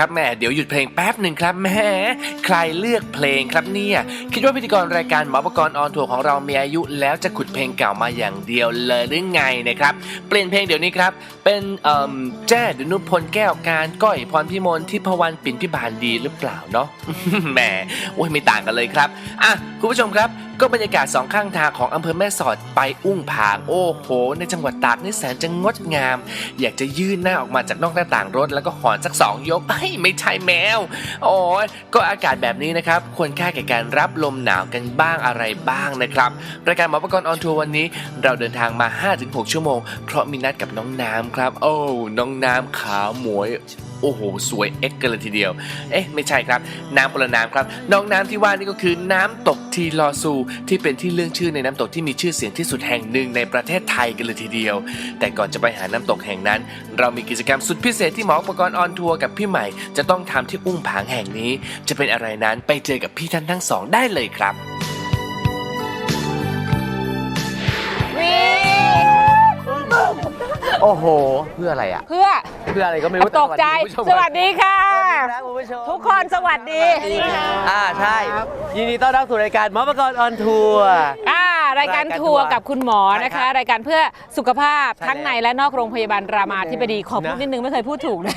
ครับแม่เดี๋ยวหยุดเพลงแป๊บหนึ่งครับแม่ใครเลือกเพลงครับเนี่ยคิดว่าพิธีกรรายการหมอประกรณ์ออนทัวร์ของเรามีอายุแล้วจะขุดเพลงเก่ามาอย่างเดียวเลยหรือไงนะครับเปลี่ยนเพลงเดี๋ยวนี้ครับ เป็นแจ้ดนุพลแก้วการก้อยพรพิมลทิพวรรณปิ่นพิบาลดีหรือเปล่าเนาะแหมโอ้ยไม่ต่างกันเลยครับอะคุณผู้ชมครับ ก็บรรยากาศสองข้างทางของอำเภอแม่สอดไปอุ้งผางโอ้โห ในจังหวัดตากนี่แสนจะงดงาม อยากจะยื่นหน้าออกมาจากนอกหน้าต่างรถแล้วก็หอนสักสองยกเฮ้ยไม่ใช่แมวโอ้ยก็อากาศแบบนี้นะครับ ควรค่าแก่การรับลมหนาวกันบ้างอะไรบ้างนะครับ รายการหมอประกรณ์ออนทัวร์วันนี้ เราเดินทางมา 5-6 ชั่วโมง เพราะมีนัดกับน้องน้ำครับ โอ้ น้องน้ำขาวหมวย โอ้โห สวยเอ็กกันเลยทีเดียว เอ๊ะ ไม่ใช่ครับ น้ำปละน้ำครับ น้องน้ำที่ว่านี่ก็คือน้ำตกทีลอซู ที่เป็นที่เรื่องชื่อในน้ำตกที่มีชื่อเสียงที่สุดแห่งหนึ่งในประเทศไทยกันเลยทีเดียว แต่ก่อนจะไปหาน้ำตกแห่งนั้น เรามีกิจกรรมสุดพิเศษที่หมออุปกรณ์ออนทัวร์กับพี่ใหม่ จะต้องทำที่อุ้งผางแห่งนี้ จะเป็นอะไรนั้นไปเจอกับพี่ท่านทั้งสองได้เลยครับ โอ้โห เพื่ออะไรอะ เพื่อเพื่ออะไรก็ไม่รู้ตกใจแต่สวัสดีค่ะสวัสดีครับคุณผู้ชมทุกคนสวัสดี อ่าใช่ ยินดีต้อนรับสู่รายการหมอประกรณ์ออนทัวร์อ่า รายการรายการทัวร์ทัวร์กับคุณหมอนะคะใช่ครับรายการเพื่อสุขภาพใช่ทั้งแล้วในและนอกโรงพยาบาลรามาธิบดีขอพูดนะนิดนึงไม่เคยพูดถูกนะ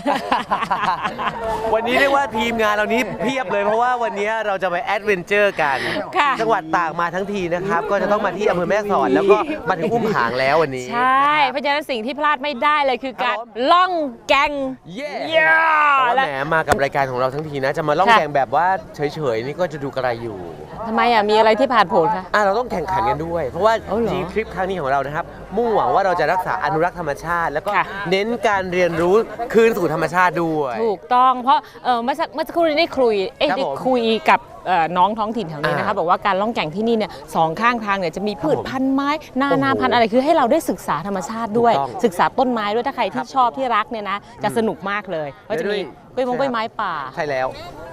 วันนี้เรียกว่าทีมงานเรานี้เพียบเลยเพราะว่าวันนี้เราจะไปแอดเวนเจอร์กันค่ะจังหวัดตากมาทั้งทีนะครับ ก็จะต้องมาที่อำเภอแม่สอดแล้วก็มาถึงอุ้มผางแล้ววันนี้ ใช่เพราะฉะนั้นสิ่งที่พลาดไม่ได้เลยคือการครับผมล่องแกงเย้เย้แต่ว่าและแหมมากับรายการของเราทั้งทีนะ จะมาล่องค่ะแข่งแบบว่าเฉยๆนี่ก็จะดูกระไรอยู่ ทำไมอะมีอะไรที่ผ่านผลคะ อะเราต้องแข่งขันกันด้วย เพราะว่าเอาเหรอจริงทริปครั้งนี้ของเรานะครับ มุ่งหวังว่าเราจะรักษาอนุรักษ์ธรรมชาติ แล้วก็ค่ะ เน้นการเรียนรู้คืนสู่ธรรมชาติด้วย ถูกต้องเพราะเออเมื่อสักเมื่อสักครู่นี้ได้คุยเอ้ยครับได้ผมคุยกับเอ่อน้องท้องถิ่นแถวนี้นะคะอ่าบอกว่าการล่องแก่งที่นี่เนี่ยสองข้างทางเนี่ยจะมีพืชผมพันธุ์ไม้นาโอ้โหนาพันธุ์อะไรคือให้เราได้ศึกษาธรรมชาติด้วย ถูกต้องศึกษาต้นไม้ด้วยถ้าใครที่ครับชอบที่รักเนี่ยนะจะสนุกมากเลยก็จะมี กล้วยมงกล้วยไม้ป่า ใช่แล้ว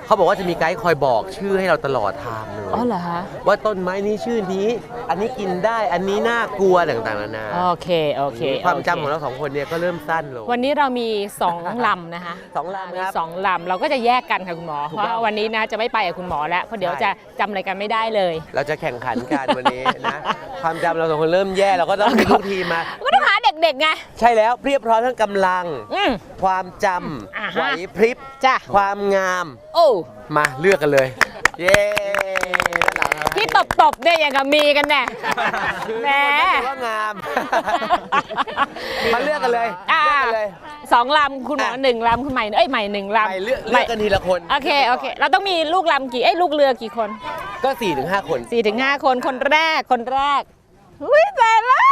เขาบอกว่าจะมีไกด์คอยบอกชื่อให้เราตลอดทางเลยอ๋อเหรอคะว่าต้นไม้นี้ชื่อนี้ อันนี้กินได้อันนี้น่ากลัวต่างๆนานาโอเค โอเคความโอจำของเราสองคนเนี่ยก็เริ่มสั้นลง วันนี้เรามี2ลำนะคะสองลำครับมีสองลำเราก็จะแยกกันค่ะคุณหมอถูเพกต้องราะวันนี้นะจะไม่ไปกับคุณหมอแล้วเพราะเดี๋ยวใช่จะจำอะไรกันไม่ได้เลย เราจะแข่งขันกันวันนี้นะ ความจำเราสองคนเริ่มแย่เราก็ต้องมีลูกทีมมาก็ต้องหา เด็กๆไง ใช่แล้วเพียบพร้อมทั้งกำลัง อืม ความจอ่าำฮะ ไหวพริบ จ้ะความงาม โอ้มาเลือกกันเลย เย้ที่ตบตบๆเนี่ยอย่างกับมีกันแน่แหมถือว่างาม มาเลือกกันเลยอ่า เลือกกันเลย สองลำคุณหมอหนึ่งลำคุณใหม่เอ้ยใหม่หนึ่งลำไปเลือกเลือกกันทีละคนโอเคโอเค เราต้องมีลูกลำกี่เอ้ยลูกเรือกี่คนก็4ี่ถึงห้าคน สี่ถึงห้าคนคนแรกคนแรกอุ้ยแต่ละ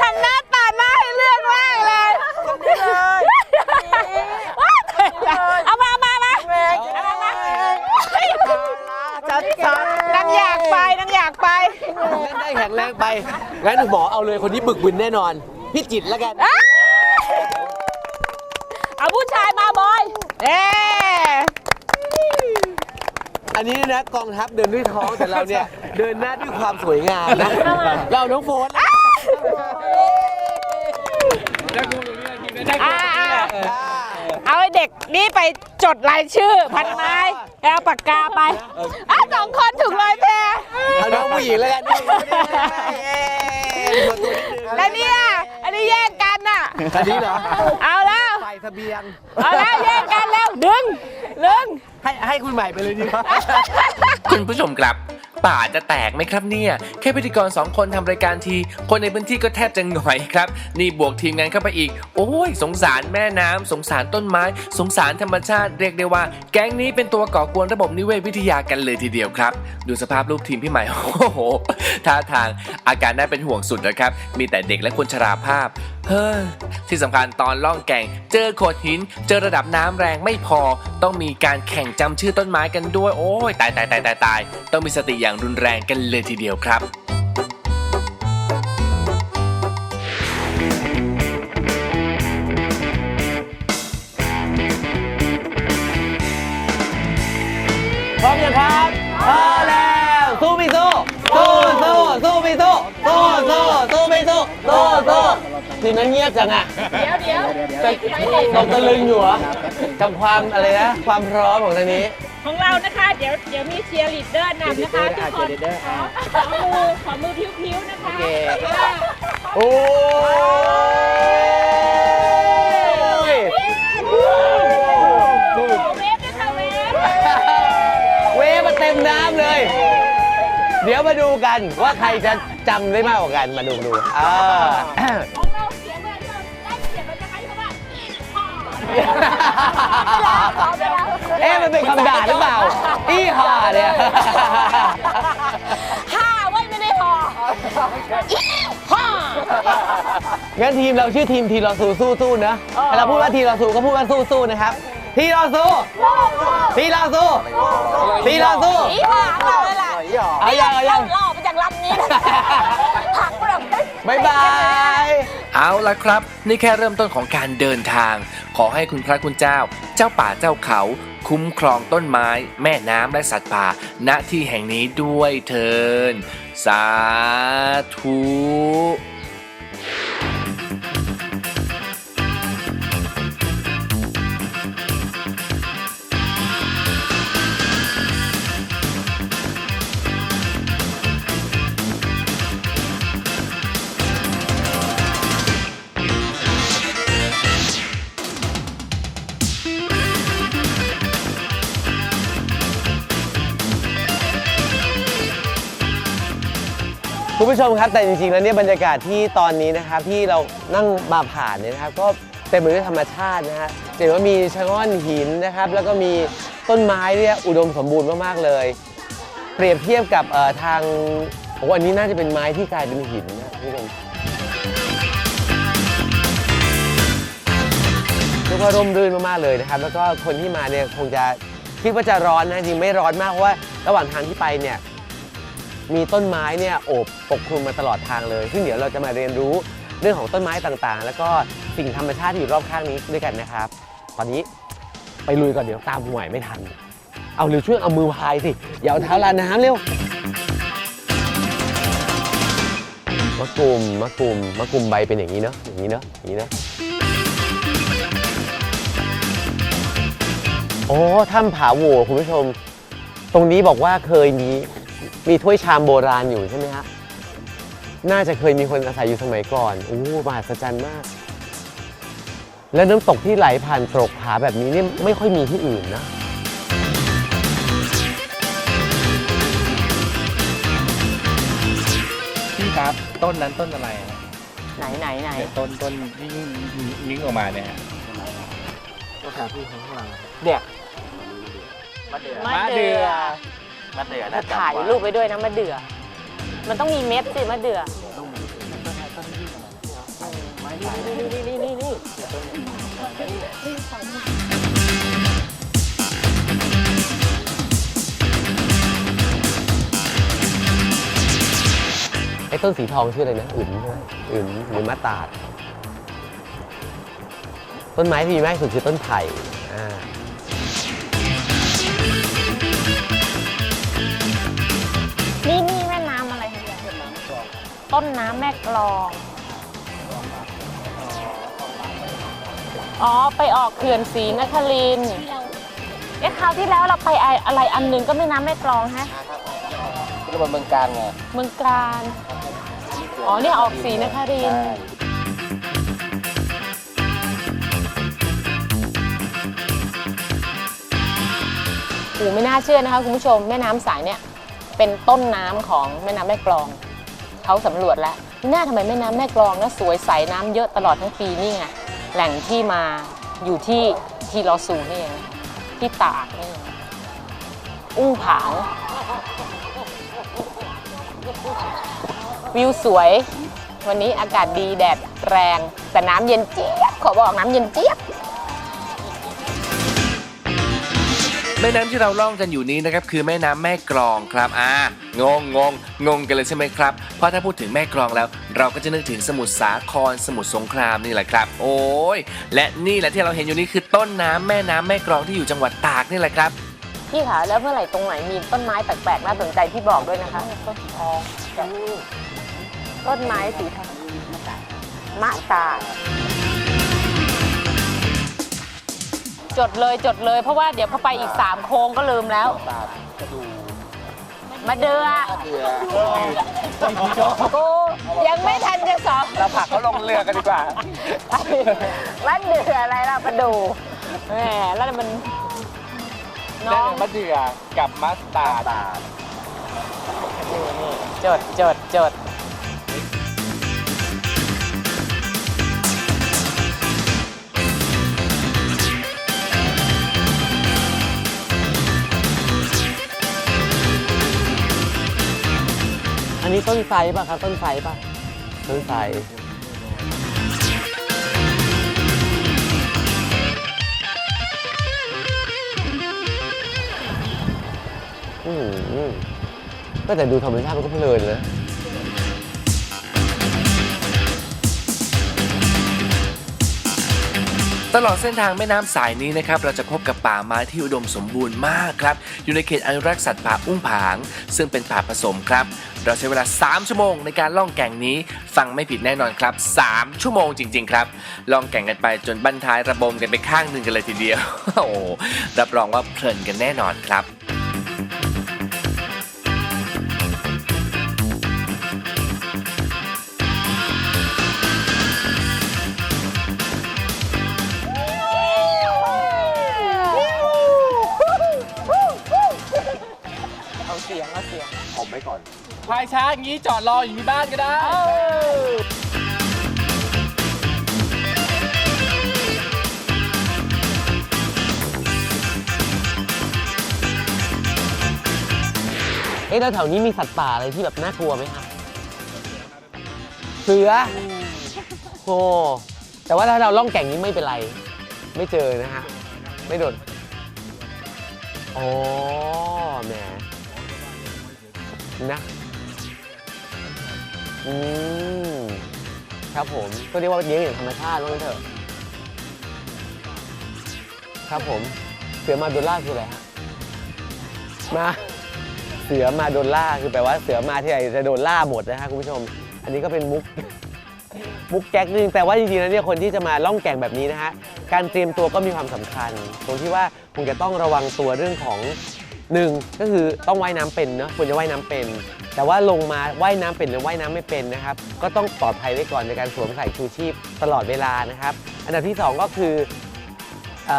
ทำหน้าตาหน้าให้เลือกมากเลยว้าวเอามาเอามามาเอามามานังอยากไปนังอยากไป เล่นได้แข็งแรงไป งั้นหมอเอาเลยคนนี้บึกบึนแน่นอน พี่จิตรแล้วกันอ้าเอาผู้ชายมาบอยเอ๊อันนี้นะกองทัพเดินด้วยท้องแต่เราเนี่ย เดินหน้าด้วยความสวยงามนะเราน้องโฟนอ่าอ่าเอาไอ้เด็กนี่ไปจดรายชื่อ พันไม้เอาปากกาไปอะสองคนถูกเลยแพรเอาน้องผู้หญิงแล้วกันนี่เอ้ยตัวตัวนิดนึงแล้วเนี่ยอันนี้แย่งกันน่ะ อันนี้เหรอเอาแล้วไฟเสบียง เอาแล้วแย่งกันแล้วดึงดึง ให้ให้คุณใหม่ไปเลยดีกว่า คุณผู้ชมครับ ป่าจะแตกไหมครับเนี่ย แค่พิธีกรสองคนทำรายการที คนในพื้นที่ก็แทบจะหงอยครับ นี่บวกทีมงานเข้าไปอีก โอ้ย สงสารแม่น้ำสงสารต้นไม้ สงสารธรรมชาติเรียกได้ว่า แก๊งนี้เป็นตัวก่อกวนระบบนิเวศวิทยากันเลยทีเดียวครับ ดูสภาพรูปทีมพี่ใหม่โอ้โหท่าทางอาการน่าเป็นห่วงสุดนะครับ มีแต่เด็กและคนชราภาพ เฮ้ยที่สำคัญตอนล่องแก่ง เจอโขดหิน เจอระดับน้ำแรงไม่พอ ต้องมีการแข่งจำชื่อต้นไม้กันด้วย โอ้ยตายตายตายตายตายต้องมีสติอย่างรุนแรงกันเลยทีเดียวครับ ทีมนั้นเงียบจังอะเดี๋ยวเดี๋ยวตกตะลึงอยู่เหรอกับความอะไรนะ ความพร้อมของทางนี้ ของเรานะคะ เดี๋ยวเดี๋ยวมีเชียร์ลีดเดอร์นำนะคะทุกคนขอขอมือขอมือพิ้วๆนะคะโอเคอ่าโอ้ยเวฟนะคะเวฟเวฟมาเต็มน้ำเลย เดี๋ยวมาดูกันว่าใครจะจำได้มากกว่ากัน มาดูดูอ่า เอ๊ะมันเป็นคำด่าหรือเปล่า อี้ห่าเนี่ยห้าไว้ไม่ได้พอห้างั้นทีมเราชื่อทีมทีเราสู้สู้สู้นะเวลาพูดว่าทีเราสู้ก็พูดว่าสู้สู้นะครับ ทีเราสู้ทีเราสู้ทีเราสู้อีห่าเราเลยล่ะเอายังเอายังล่อมาจากลำนี้หักแบบบายบาย เอาละครับ นี่แค่เริ่มต้นของการเดินทาง ขอให้คุณพระคุณเจ้า เจ้าป่าเจ้าเขา คุ้มครองต้นไม้ แม่น้ำและสัตว์ป่า ณที่แห่งนี้ด้วยเถินสาธุ ผู้ชมครับแต่จริงๆแล้วเนี่ยบรรยากาศที่ตอนนี้นะครับที่เรานั่งมาผ่านเนี่ยนะครับก็เต็มไปด้วยธรรมชาตินะฮะจะเห็นว่ามีชะง่อนหินนะครับ แล้วก็มีต้นไม้เนี่ยอุดมสมบูรณ์มากๆเลย เปรียบเทียบกับเอ่อทางโอ้อันนี้น่าจะเป็นไม้ที่กลายเป็นหินนะคุณผู้ชมเรียกว่าร่มรื่นมากๆเลยนะครับ แล้วก็คนที่มาเนี่ยคงจะคิดว่าจะร้อนนะจริงไม่ร้อนมากเพราะว่าระหว่างทางที่ไปเนี่ย มีต้นไม้เนี่ยโอบปกคลุมมาตลอดทางเลย ซึ่งเดี๋ยวเราจะมาเรียนรู้เรื่องของต้นไม้ต่างๆ แล้วก็สิ่งธรรมชาติที่อยู่รอบข้างนี้ด้วยกันนะครับ ตอนนี้ไปลุยก่อนเดี๋ยวตามห่วยไม่ทัน เอาเร็วช่วยเอามือพายสิอย่าเอาเท้าลาน้ำเร็วมะกรูมมะกรูมมะกรูมใบเป็นอย่างนี้เนาะอย่างนี้เนาะอย่างนี้เนาะโอ้ถ้ำผาโหวคุณผู้ชม ตรงนี้บอกว่าเคยมี มีถ้วยชามโบราณอยู่ใช่ไหมฮะ น่าจะเคยมีคนอาศัยอยู่สมัยก่อนโอ้มหัศจรรย์มาก แล้วน้ำตกที่ไหลผ่านตรกผาแบบนี้เนี่ยไม่ค่อยมีที่อื่นนะพี่ครับต้นนั้นต้นอะไรฮะไหนไหนไหนเนี่ยต้นต้นที่ยิ่งยิงออกมาเนี่ยฮะเนี่ยมะเดื่อ มะเดื่อจะถ่ายรูปไปด้วยนะมะเดื่อ มันต้องมีเม็ดสิมะเดื่อนี่นี่นี่นี่ไอ้ต้นสีทองชื่ออะไรนะอื่นใช่ไหมอื่นหรือมะตาด ต้นไม้ที่มีมากที่สุดคือต้นไผ่อ่า ต้นน้ำแม่กลอง อ๋อ ไปออกเขื่อนศรีนครินทร์เอ๊ะคราวที่แล้วเราไปอะไรอันหนึ่งก็แม่น้ำแม่กลองฮะก็เป็นเมืองการไงเมืองการอ๋อเนี่ยออกศรีนครินทร์โอ้ไม่น่าเชื่อนะคะคุณผู้ชมแม่น้ำสายเนี่ยเป็นต้นน้ำของแม่น้ำแม่กลอง เขาสำรวจแล้วนี่น่าทำไมแม่น้ำแม่กลองนะสวยใสน้ำเยอะตลอดทั้งปีนี่ไงแหล่งที่มาอยู่ที่ทีลอซูนี่เองที่ตากนี่อุ้งผางวิวสวย วันนี้อากาศดีแดดแรง แต่น้ำเย็นเจี๊ยบขอบอกน้ำเย็นเจี๊ยบ แม่น้ำที่เราล่องกันอยู่นี้นะครับคือแม่น้ำแม่กลองครับอ่างงงงงงกันเลยใช่ไหมครับ เพราะถ้าพูดถึงแม่กลองแล้ว เราก็จะนึกถึงสมุทรสาครสมุทรสงครามนี่แหละครับ โอ้ยและนี่แหละที่เราเห็นอยู่นี้คือต้นน้ำแม่น้ำแม่กลองที่อยู่จังหวัดตากนี่แหละครับพี่คะแล้วเมื่อไหร่ตรงไหนมีต้นไม้แปลกๆน่าสนใจพี่บอกด้วยนะคะต้นทองต้นไม้สีทองมะตา จดเลยจดเลย เพราะว่าเดี๋ยวพอไปอีก 3 โค้งก็ลืมแล้วมาเดือกูยังไม่ทันจะสอบเราผลักเขาลงเรือกันดีกว่ามะเดืออะไรล่ะมาดูแหมแล้วมันน้ได้องมะเดื่อกับมัสตาร์ดจดจดจด อันนี้ต้นไทรป่ะครับต้นไทรป่ะต้นไทรอืมก็แต่ดูธรรมชาติมันก็เพลินนะตลอดเส้นทางแม่น้ำสายนี้นะครับเราจะพบกับป่าไม้ที่อุดมสมบูรณ์มากครับ อยู่ในเขตอนุรักษ์สัตว์ป่าอุ้งผาง ซึ่งเป็นป่าผสมครับ เราใช้เวลา 3 ชั่วโมงในการล่องแก่งนี้ ฟังไม่ผิดแน่นอนครับ 3 ชั่วโมงจริง ๆ ครับ ล่องแก่งกันไปจนบั้นท้ายระบมกันไปข้างหนึ่งกันเลยทีเดียว โอ้โหรับรองว่าเพลินกันแน่นอนครับ พายช้าอย่างนี้จอดรออยู่ที่บ้านก็ได้ เอ๊ะแล้วแถวนี้มีสัตว์ป่าอะไรที่แบบน่ากลัวไหมครับเสือโอ้แต่ว่าถ้าเราล่องแก่งนี้ไม่เป็นไร ไม่เจอนะฮะ ไม่โดนอ๋อแหมนะ อืมครับผมก็เรียกว่าเลี้ยงอย่างธรรมชาติว่างั้นเถอะครับผมเสือมาโดล่าคืออะไรฮะมาเสือมาโดนล่าคือแปลว่าเสือมาที่ไหนจะโดนล่าหมดนะฮะคุณผู้ชม อันนี้ก็เป็นมุก มุกแก๊กนึงแต่ว่าจริงๆแล้วเนี่ยคนที่จะมาล่องแก่งแบบนี้นะฮะการเตรียมตัวก็มีความสำคัญ ตรงที่ว่าคุณจะต้องระวังตัวเรื่องของ หนึ่งก็คือต้องว่ายน้ำเป็นเนอะควรจะว่ายน้ำเป็น แต่ว่าลงมาว่ายน้ำเป็นหรือว่ายน้ำไม่เป็นนะครับ ก็ต้องปลอดภัยไว้ก่อนในการสวมใส่ชูชีพตลอดเวลานะครับ อันดับที่สองก็คืออ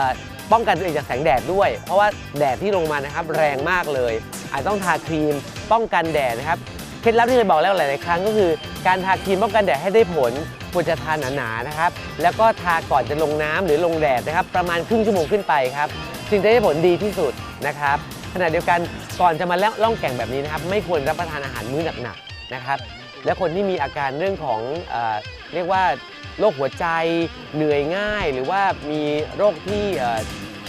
ป้องกันตัวเองจากแสงแดดด้วย เพราะว่าแดดที่ลงมานะครับแรงมากเลย อาจต้องทาครีมป้องกันแดดนะครับเคล็ดลับที่เคยบอกแล้วหลาย ๆ ครั้งก็คือ การทาครีมป้องกันแดดให้ได้ผลควรจะทาหนา ๆ นะครับ แล้วก็ทาก่อนจะลงน้ำหรือลงแดดนะครับ ประมาณครึ่งชั่วโมงขึ้นไปครับ จึงจะได้ผลดีที่สุดนะครับขณะเดียวกันก่อนจะมาล่องแก่งแบบนี้นะครับ ไม่ควรรับประทานอาหารมื้อหนักๆนะครับ และคนที่มีอาการเรื่องของเอเรียกว่าโรคหัวใจเหนื่อยง่าย หรือว่ามีโรคที่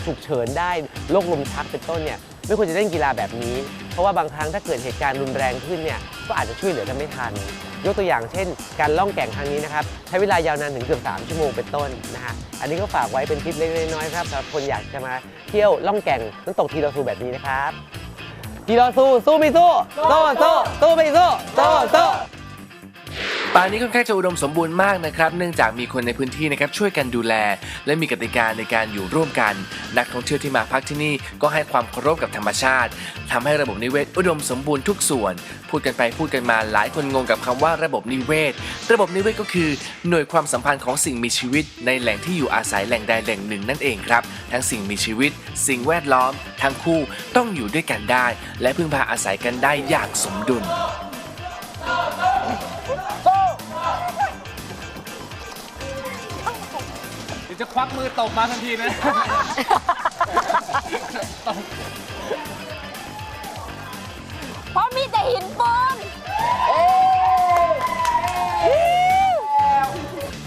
ฉุกเฉินได้โรคลมชักเป็นต้นเนี่ย ไม่ควรจะเล่นกีฬาแบบนี้ เพราะว่าบางครั้งถ้าเกิดเหตุการณ์รุนแรงขึ้นเนี่ยก็อาจจะช่วยเหลือกันไม่ทัน ยกตัวอย่างเช่น การล่องแก่งครั้งนี้นะครับใช้เวลายาวนานถึงเกือบ3ชั่วโมงเป็นต้นนะฮะอันนี้ก็ฝากไว้เป็นคลิปเล็กๆน้อยๆครับสำหรับคนอยากจะมาเที่ยวล่องแก่งน้ำตกทีโรซูแบบนี้นะครับทีโรซูสู้ไม่สู้สู้สู้สู้ไม่สู้สู้สู้ ป่านี้ค่อนข้างจะอุดมสมบูรณ์มากนะครับ เนื่องจากมีคนในพื้นที่นะครับช่วยกันดูแล และมีกติกาในการอยู่ร่วมกัน นักท่องเที่ยวที่มาพักที่นี่ก็ให้ความเคารพกับธรรมชาติทำให้ระบบนิเวศอุดมสมบูรณ์ทุกส่วน พูดกันไปพูดกันมาหลายคนงงกับคำว่าระบบนิเวศ ระบบนิเวศก็คือ หน่วยความสัมพันธ์ของสิ่งมีชีวิต ในแหล่งที่อยู่อาศัยแหล่งใดแหล่งหนึ่งนั่นเองครับ ทั้งสิ่งมีชีวิต สิ่งแวดล้อม ทั้งคู่ต้องอยู่ด้วยกันได้ และพึ่งพาอาศัยกันได้อย่างสมดุล เดี๋ยวจะควักมือตบมาทันทีนะเพราะมีแต่หินปูน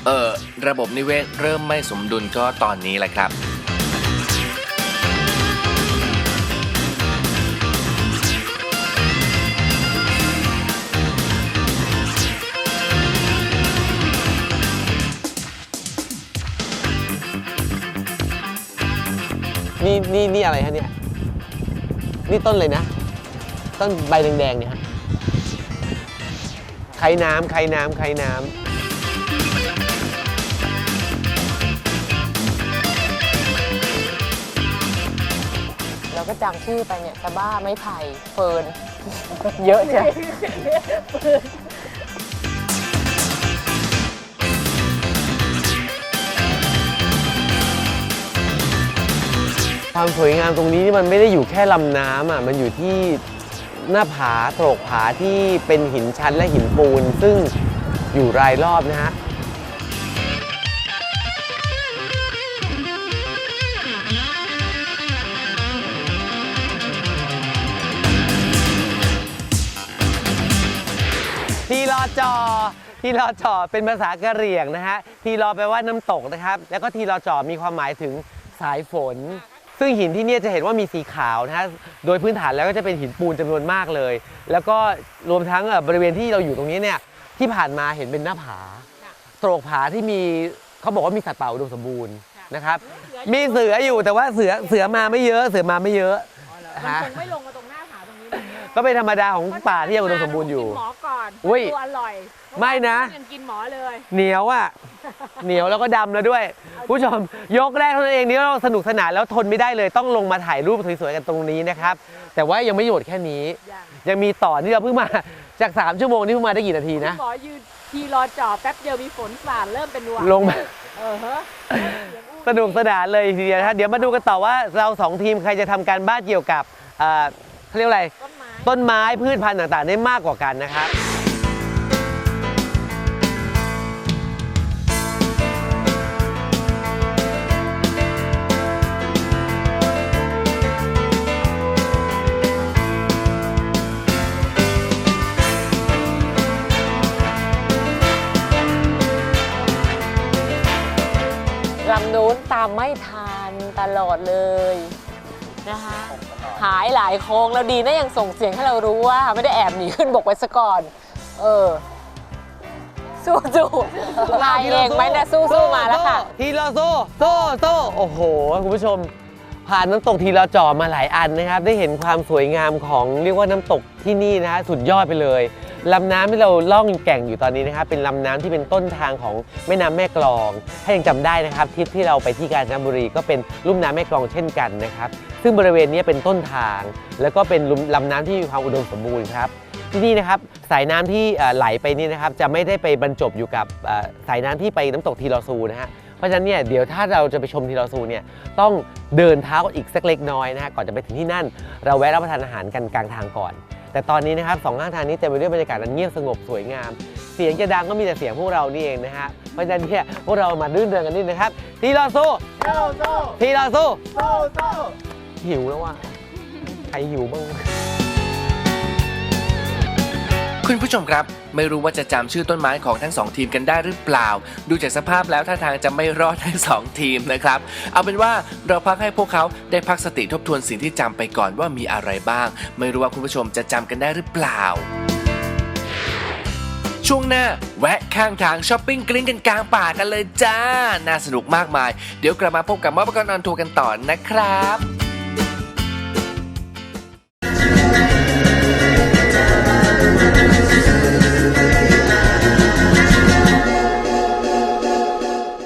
เออระบบนิเวศเริ่มไม่สมดุลก็ตอนนี้แหละครับ นี่นี่นี่อะไรฮะเนี่ย นี่ต้นเลยนะ ต้นใบแดงๆเนี่ยฮะไข่น้ำไข่น้ำไข่น้เราก็จำชื่อไปเนี่ยตะบ้าไม้ไผ่เฟิร์น เยอะจ้ะ ความสวยงามตรงนี้มันไม่ได้อยู่แค่ลำน้ำอะมันอยู่ที่หน้าผาโตกผาที่เป็นหินชันและหินปูน ซึ่งอยู่รายรอบนะฮะทีรอจอทีรอจอเป็นภาษากะเหรี่ยงนะฮะทีรอแปลว่าน้ำตกนะครับ แล้วก็ทีรอจอมีความหมายถึงสายฝน ซึ่งหินที่เนี่ยจะเห็นว่ามีสีขาวนะฮะ โดยพื้นฐานแล้วก็จะเป็นหินปูนจำนวนมากเลย แล้วก็รวมทั้งเอ่อบริเวณที่เราอยู่ตรงนี้เนี่ยที่ผ่านมาเห็นเป็นหน้าผาโตรกผาที่มีเขาบอกว่ามีสัตว์ป่าอุดมสมบูรณ์นะครับ มีเสืออยู่แต่ว่าเสือเสือมาไม่เยอะเสือมาไม่เยอะฮะคงไม่ลงมาตรงหน้าผาตรงนี้นะก็เป็นธรรมดาของป่าที่ยังอุดมสมบูรณ์อยู่กินหมอก่อนอุ้ยดูอร่อย ไม่นะ ยังกินหมอเลย เหนียวอะ เหนียวแล้วก็ดำแล้วด้วย ผู้ชมยกแรกเท่านั้นเองนี่เราสนุกสนานแล้วทนไม่ได้เลยต้องลงมาถ่ายรูปสวยๆกันตรงนี้นะครับ แต่ว่ายังไม่หยุดแค่นี้ ยังยังมีต่อนี่เราเพิ่งมาจาก 3 ชั่วโมงนี่เพิ่งมาได้กี่นาทีนะ หมอยืนทีรอจอแป๊บเดียวมีฝนสาดเริ่มเป็นหวัดลงมาเออฮะสนุกสนานเลยทีเดียวนะครับเดี๋ยวมาดูกันต่อว่าเราสองทีมใครจะทำการบ้านเกี่ยวกับเอ่อเขาเรียกว่าอะไรต้นไม้ ต้นไม้พืชพันธุ์ต่างๆ ได้มากกว่ากันนะครับ ไม่ทันตลอดเลยนะคะหายหลายโค้งแล้วดีนะยังส่งเสียงให้เรารู้ว่า ไม่ได้แอบหนีขึ้นบกไปซะก่อน เออ สู้สู้พายเองไหมนะสู้สู้มาแล้วค่ะ ทีละโซ่โซ่โซ่โอ้โห คุณผู้ชม ผ่านน้ำตกทีละจ่อมาหลายอันนะครับ ได้เห็นความสวยงามของเรียกว่าน้ำตกที่นี่นะฮะสุดยอดไปเลย ลำน้ำที่เราล่องแก่งอยู่ตอนนี้นะครับเป็นลำน้ำที่เป็นต้นทางของแม่น้ำแม่กลอง ถ้ายังจำได้นะครับทริปที่เราไปที่กาญจนบุรีก็เป็นลุ่มน้ำแม่กลองเช่นกันนะครับซึ่งบริเวณนี้เป็นต้นทาง แล้วก็เป็นลุ่มลำน้ำที่มีความอุดมสมบูรณ์ครับที่นี่นะครับสายน้ำที่ไหลไปนี่นะครับจะไม่ได้ไปบรรจบอยู่กับสายน้ำที่ไปน้ำตกทีลอซูนะฮะเพราะฉะนั้นเนี่ยเดี๋ยวถ้าเราจะไปชมทีลอซูเนี่ยต้องเดินเท้าอีกสักเล็กน้อยนะฮะก่อนจะไปถึงที่นั่น เราแวะรับประทานอาหารกันกลางทางก่อน แต่ตอนนี้นะครับสองข้างทางนี้เต็มไปด้วยบรรยากาศอันเงียบสงบสวยงาม เสียงจะดังก็มีแต่เสียงพวกเรานี่เองนะฮะเพราะฉะนั้นเนี่ยพวกเรามารื่นเริงกันนิดนะครับ ทีลอซูทีลอซูหิวแล้วว่ะใครหิวบ้าง คุณผู้ชมครับ ไม่รู้ว่าจะจำชื่อต้นไม้ของทั้งสองทีมกันได้หรือเปล่า ดูจากสภาพแล้วท่าทางจะไม่รอดทั้งสองทีมนะครับ เอาเป็นว่าเราพักให้พวกเขาได้พักสติทบทวนสิ่งที่จำไปก่อนว่ามีอะไรบ้าง ไม่รู้ว่าคุณผู้ชมจะจำกันได้หรือเปล่า ช่วงหน้าแวะข้างทางช้อปปิ้งกลิ้งกันกลางป่ากันเลยจ้า น่าสนุกมากมาย เดี๋ยวกลับมาพบกับมอปกรณ์ออนทัวร์กันต่อนะครับ